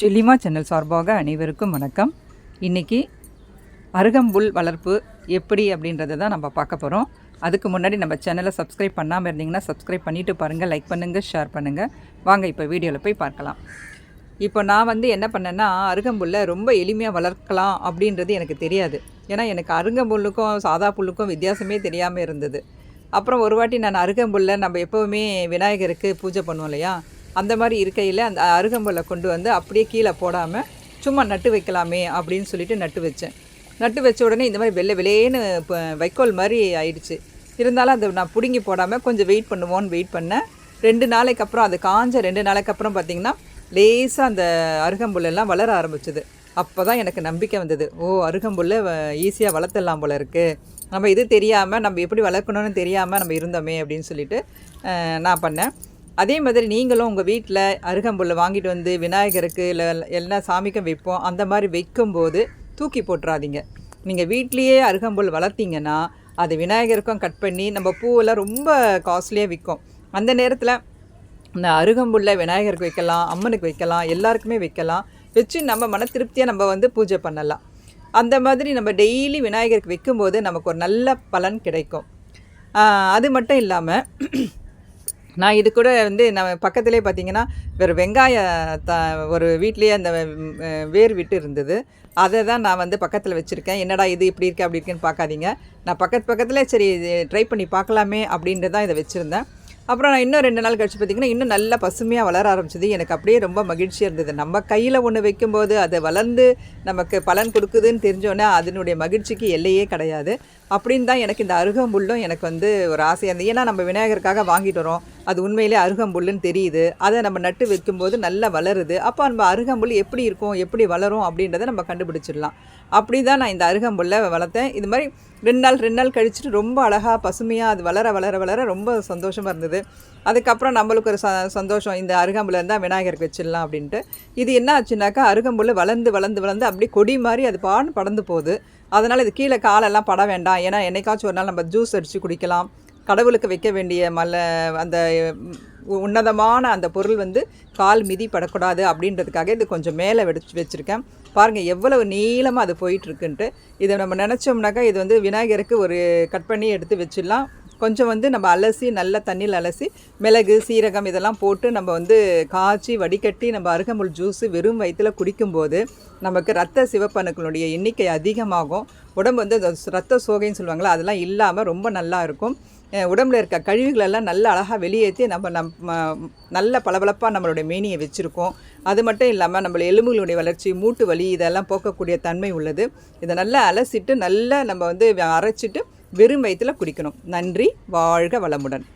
செல்லிமா channel சார்பாக அனைவருக்கும் வணக்கம். இன்றைக்கி அருகம்புல் வளர்ப்பு எப்படி அப்படின்றத தான் நம்ம பார்க்க போகிறோம் அதுக்கு முன்னாடி நம்ம சேனலை சப்ஸ்கிரைப் பண்ணாமல் இருந்தீங்கன்னா சப்ஸ்கிரைப் பண்ணிவிட்டு பாருங்கள் லைக் பண்ணுங்கள் ஷேர் பண்ணுங்கள் வாங்க இப்போ வீடியோவில் போய் பார்க்கலாம். இப்போ நான் வந்து என்ன பண்ணேன்னா அருகம்புல்ல ரொம்ப எளிமையாக வளர்க்கலாம் அப்படின்றது எனக்கு தெரியாது. ஏன்னா எனக்கு அருகம்புல்லுக்கும் சாதா புல்லுக்கும் வித்தியாசமே தெரியாமல் இருந்தது. அப்புறம் ஒரு வாட்டி நான் அருகம்புல்ல நம்ம எப்போவுமே விநாயகருக்கு பூஜை பண்ணுவோம் இல்லையா? அந்த மாதிரி இருக்கையில் அந்த அருகம்புல்லை கொண்டு வந்து அப்படியே கீழே போடாமல் சும்மா நட்டு வைக்கலாமே அப்படின்னு சொல்லிட்டு நட்டு வச்சேன். நட்டு வச்ச உடனே இந்த மாதிரி வெள்ளை வெளியேன்னு இப்போ வைக்கோல் மாதிரி ஆயிடுச்சு. இருந்தாலும் அதை நான் பிடுங்கி போடாமல் கொஞ்சம் வெயிட் பண்ணுவோன்னு வெயிட் பண்ணேன். ரெண்டு நாளைக்கு அப்புறம் அது காஞ்ச ரெண்டு நாளைக்கு அப்புறம் பார்த்திங்கன்னா லேசாக அந்த அருகம்புல்லெல்லாம் வளர ஆரம்பிச்சது. அப்போ தான் எனக்கு நம்பிக்கை வந்தது. ஓ அருகம்புல்லை ஈஸியாக வளர்த்துடலாம் போல இருக்குது நம்ம இது தெரியாமல் நம்ம எப்படி வளர்க்கணும்னு தெரியாமல் நம்ம இருந்தோமே அப்படின்னு சொல்லிட்டு நான் பண்ணேன். அதே மாதிரி நீங்களும் உங்கள் வீட்டில் அருகம்புல்லை வாங்கிட்டு வந்து விநாயகருக்கு இல்லை எல்லா சாமிக்கும் வைப்போம். அந்த மாதிரி வைக்கும்போது தூக்கி போட்டுறாதீங்க. நீங்கள் வீட்லேயே அருகம்புல் வளர்த்தீங்கன்னா அது விநாயகருக்கும் கட் பண்ணி நம்ம பூவெல்லாம் ரொம்ப காஸ்ட்லியாக விற்கும் அந்த நேரத்தில் இந்த அருகம்புல்லை விநாயகருக்கு வைக்கலாம் அம்மனுக்கு வைக்கலாம் எல்லாருக்குமே வைக்கலாம். வச்சு நம்ம மன திருப்தியாக நம்ம வந்து பூஜை பண்ணலாம். அந்த மாதிரி நம்ம டெய்லி விநாயகருக்கு வைக்கும்போது நமக்கு ஒரு நல்ல பலன் கிடைக்கும். அது மட்டும் இல்லாமல் நான் இது கூட வந்து நம்ம பக்கத்துலேயே பார்த்தீங்கன்னா வேறு வெங்காய த ஒரு வீட்லேயே அந்த வேர் விட்டு இருந்தது. அதை தான் நான் வந்து பக்கத்தில் வச்சுருக்கேன். என்னடா இது இப்படி இருக்கு அப்படி இருக்குன்னு பார்க்காதீங்க நான் பக்கத்து பக்கத்தில் சரி ட்ரை பண்ணி பார்க்கலாமே அப்படின்ட்டு தான் இதை வச்சுருந்தேன். அப்புறம் நான் இன்னும் ரெண்டு நாள் கழிச்சு பார்த்தீங்கன்னா இன்னும் நல்லா பசுமையாக வளர ஆரம்பிச்சது. எனக்கு அப்படியே ரொம்ப மகிழ்ச்சியாக இருந்தது. நம்ம கையில் ஒன்று வைக்கும்போது அது வளர்ந்து நமக்கு பலன் கொடுக்குதுன்னு தெரிஞ்சோன்னே அதனுடைய மகிழ்ச்சிக்கு எல்லையே கிடையாது. அப்படின்னு தான் எனக்கு இந்த அருகம்புல்லும் எனக்கு வந்து ஒரு ஆசையாக இருந்தது. ஏன்னா நம்ம விநாயகருக்காக வாங்கிட்டு வரோம். அது உண்மையிலே அருகம்புல்லுன்னு தெரியுது. அதை நம்ம நட்டு வைக்கும்போது நல்லா வளருது. அப்போ நம்ம அருகம்புல் எப்படி இருக்கும் எப்படி வளரும் அப்படின்றத நம்ம கண்டுபிடிச்சிடலாம். அப்படி தான் நான் இந்த அருகம்புல்லை வளர்த்தேன். இது மாதிரி ரெண்டு நாள் ரெண்டு நாள் கழிச்சுட்டு ரொம்ப அழகாக பசுமையாக அது வளர வளர வளர ரொம்ப சந்தோஷமாக இருந்தது. அதுக்கப்புறம் நம்மளுக்கு ஒரு ச சந்தோஷம். இந்த அருகம்புல்லை இருந்தால் விநாயகருக்கு வச்சிடலாம் அப்படின்ட்டு. இது என்ன ஆச்சுனாக்கா அருகம்புல் வளர்ந்து வளர்ந்து வளர்ந்து அப்படியே கொடி மாதிரி அது பான்னு படர்ந்து போகுது. அதனால் இது கீழே காலெல்லாம் பட வேண்டாம். ஏன்னா என்னைக்காச்சும் ஒரு நாள் நம்ம ஜூஸ் அடித்து குடிக்கலாம். கடவுளுக்கு வைக்க வேண்டிய மலை அந்த உன்னதமான அந்த பொருள் வந்து கால் மிதி படக்கூடாது அப்படின்றதுக்காக இது கொஞ்சம் மேலே வெடிச்சு வச்சுருக்கேன். பாருங்கள் எவ்வளவு நீளமாக அது போயிட்டுருக்குன்ட்டு. இதை நம்ம நினச்சோம்னாக்கா இது வந்து விநாயகருக்கு ஒரு கட் பண்ணி எடுத்து வச்சிடலாம். கொஞ்சம் வந்து நம்ம அலசி நல்ல தண்ணியில் அலசி மிளகு சீரகம் இதெல்லாம் போட்டு நம்ம வந்து காய்ச்சி வடிகட்டி நம்ம அருகம்புல் ஜூஸு வெறும் வயிற்றில் குடிக்கும்போது நமக்கு ரத்த சிவப்பணுக்களுடைய எண்ணிக்கை அதிகமாகும். உடம்பு வந்து அந்த ரத்த சோகைன்னு சொல்லுவாங்களா அதெல்லாம் இல்லாமல் ரொம்ப நல்லா இருக்கும். உடம்புல இருக்க கழிவுகளெல்லாம் நல்ல அழகாக வெளியேற்றி நம்ம நம் நல்ல பளபளப்பாக நம்மளுடைய மேனியை வச்சுருக்கோம். அது மட்டும் இல்லாமல் நம்மள எலும்புகளுடைய வளர்ச்சி மூட்டு வலி இதெல்லாம் போக்கக்கூடிய தன்மை உள்ளது. இதை நல்லா அலசிட்டு நல்லா நம்ம வந்து அரைச்சிட்டு வெறும் வயிற்றில் குடிக்கணும். நன்றி வாழ்க வளமுடன்.